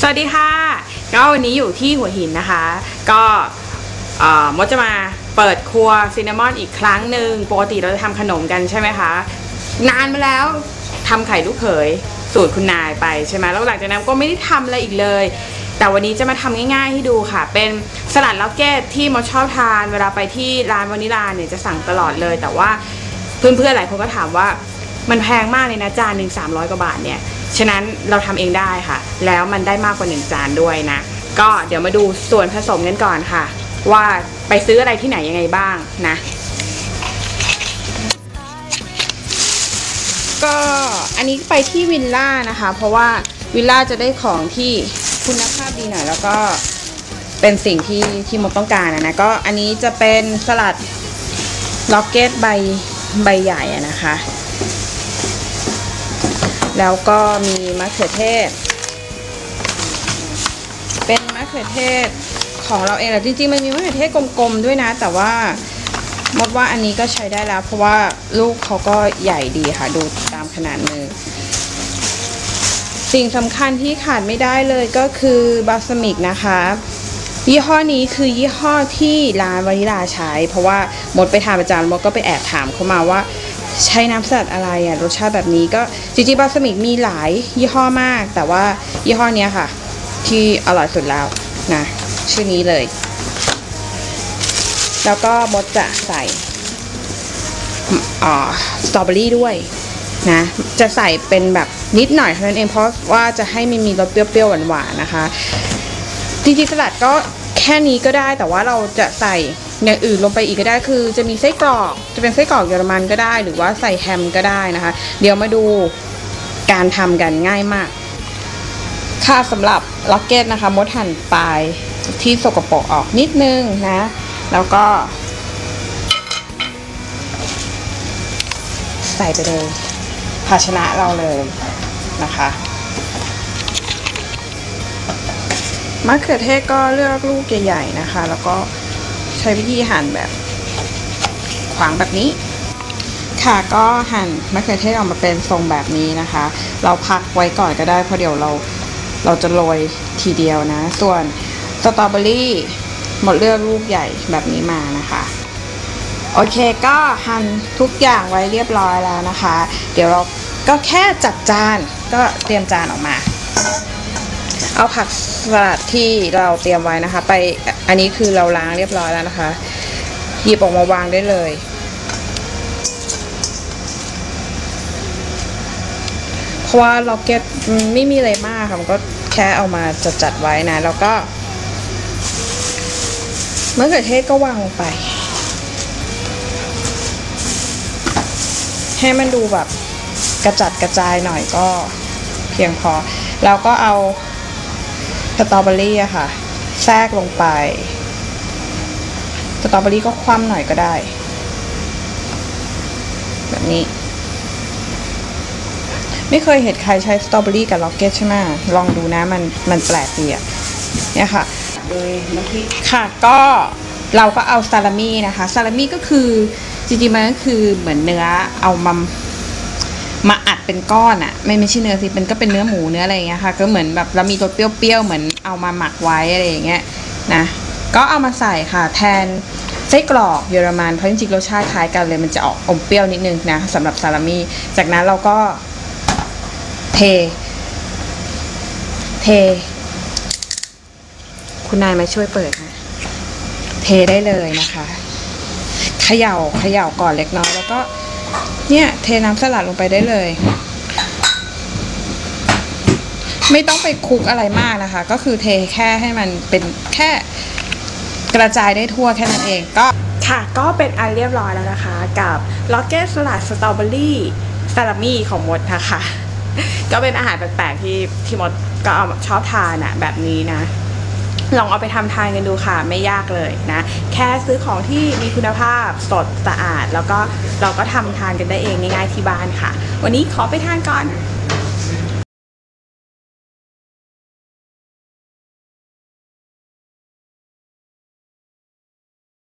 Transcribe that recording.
สวัสดีค่ะ ก็วันนี้อยู่ที่หัวหินนะคะ ก็มดจะมาเปิดครัวซินนามอนอีกครั้งหนึ่งปกติเราจะทำขนมกันใช่ไหมคะ นานมาแล้วทำไข่ลูกเขยสูตรคุณนายไปใช่ไหมแล้วหลังจากนั้นก็ไม่ได้ทำอะไรอีกเลย แต่วันนี้จะมาทำง่าย ๆ ให้ดูค่ะ เป็นสลัดล็อกเก็ตที่มดชอบทาน เวลาไปที่ร้านวานิลาเนี่ยจะสั่งตลอดเลย แต่ว่าเพื่อนๆหลายคนก็ถามว่ามันแพงมากเลยนะจานหนึ่ง300กว่าบาทเนี่ย ฉะนั้นเราทำเองได้ค่ะ แล้วมันได้มากกว่า 1 จานด้วยนะ ก็เดี๋ยวมาดูส่วนผสมกันก่อนค่ะ ว่าไปซื้ออะไรที่ไหนยังไงบ้างนะ ก็อันนี้ไปที่วิลล่านะคะ เพราะว่าวิลล่าจะได้ของที่คุณภาพดีหน่อยแล้วก็เป็นสิ่งที่ที่มดต้องการนะก็อันนี้จะเป็นสลัดล็อกเก็ตใบใบใหญ่นะคะ แล้วก็มีมะเขือเทศ เป็นมะเขือเทศของเราเองแหละจริงๆมันมีมะเขือเทศกลมๆด้วยนะ แต่ว่ามดว่าอันนี้ก็ใช้ได้แล้ว เพราะว่าลูกเขาก็ใหญ่ดีค่ะ ดูตามขนาดมือ สิ่งสำคัญที่ขาดไม่ได้เลยก็คือบาสมิกนะคะยี่ห้อนี้คือยี่ห้อที่ร้านวานิลาใช้ เพราะว่ามดไปทานประจำมดก็ไปแอบถามเขามาว่า ใช้น้ำสลัดอะไรอะรสชาติแบบนี้ก็จริงๆบาสมิกมีหลายยี่ห้อมาก แต่ว่ายี่ห้อนี้ค่ะ ที่อร่อยสุดแล้วนะชื่อนี้เลย แล้วก็มดจะใส่อ่าสตรอเบอรี่ด้วยนะจะใส่เป็นแบบนิดหน่อยเท่านั้นเองเพราะว่าจะให้มันมีรสเปรี้ยวๆหวานๆนะคะจริงๆสลัดก็แค่นี้ก็ได้แต่ว่าเราจะใส่ อย่างอื่นลงไปอีกก็ได้คือ จะมีไส้กรอกจะเป็นไส้กรอกเยอรมันก็ได้ หรือว่าใส่แฮมก็ได้นะคะ เดี๋ยวมาดูการทำกันง่ายมาก ค่ะสำหรับล็อกเก็ตนะคะมดหั่นปลายที่สกปรกออกนิดนึงนะ แล้วก็ ใส่ไปเลยภาชนะเราเลยนะคะมะเขือเทศก็เลือกลูกใหญ่ๆนะคะ แล้วก็ ช้วิธีหั่นแบบ ขวางแบบนี้ ค่ะก็หั่นมะเขือเทศออกมาเป็นทรงแบบนี้นะคะ เราพักไว้ก่อนก็ได้เพราะเดี๋ยวเราเราจะโรยทีเดียวนะ ส่วนสตรอเบอรี่หมดเลือกลูกใหญ่แบบนี้มานะคะโอเคก็หั่นทุกอย่างไว้เรียบร้อยแล้วนะคะ เดี๋ยวเราก็แค่จัดจานก็เตรียมจานออกมา เอาผักสลัดที่เราเตรียมไว้นะคะ ไปอันนี้คือเราล้างเรียบร้อยแล้วนะคะ หยิบออกมาวางได้เลย เพราะว่าล็อกเก็ตไม่มีอะไรมากค่ะมันก็แค่เอามาจัดจัดไว้นะ แล้วก็มะเขือเทศก็วางลงไป ให้มันดูแบบกระจัดกระจายหน่อยก็เพียงพอ แล้วก็เอา สตรอเบอรี่อะค่ะ แทรกลงไป สตรอเบอรี่ก็คว่ำหน่อยก็ได้ แบบนี้ ไม่เคยเห็นใครใช้สตรอเบอรี่กับล็อกเก็ตใช่ไหมลองดูนะมันมันแปลกดีอะเนี่ยค่ะโดยน้ำพริกค่ะก็เราก็เอาซาลามี่นะคะซาลามี่ก็คือจริงๆมันก็คือเหมือนเนื้อเอามามาอัด เป็นก้อนอะไม่ไม่ใช่เนื้อสิเป็นก็เป็นเนื้อหมูเนื้ออะไรอย่างเงี้ยค่ะ ก็เหมือนแบบเรามีรสเปรี้ยวๆเหมือนเอามาหมักไว้อะไรอย่างเงี้ยนะ ก็เอามาใส่ค่ะแทนไส้กรอกเยอรมันเพราะจริงๆรสชาติคล้ายกันเลยมันจะออกอมเปรี้ยวนิดนึงนะสำหรับซาลามี่จากนั้นเราก็เท เท คุณนายมาช่วยเปิดนะเทได้เลยนะคะเขย่าเขย่าก่อนเล็กน้อยแล้วก็ เนี่ยเทน้ำสลัดลงไปได้เลย ไม่ต้องไปคลุกอะไรมากนะคะ ก็คือเทแค่ให้มันเป็นแค่กระจายได้ทั่วแค่นั้นเองก็ค่ะก็เป็นอันเรียบร้อยแล้วนะคะ กับล็อกเก็ตสลัดสตรอเบอรี่ซาลามี่ของมดนะคะ ก็เป็นอาหารแปลกๆที่ที่มดก็ชอบทานอะแบบนี้นะ ลองเอาไปทำทานกันดูค่ะ ไม่ยากเลยนะ แค่ซื้อของที่มีคุณภาพสดสะอาด แล้วก็เราก็ทำทานกันได้เองง่ายๆที่บ้านค่ะ วันนี้ขอไปทานก่อน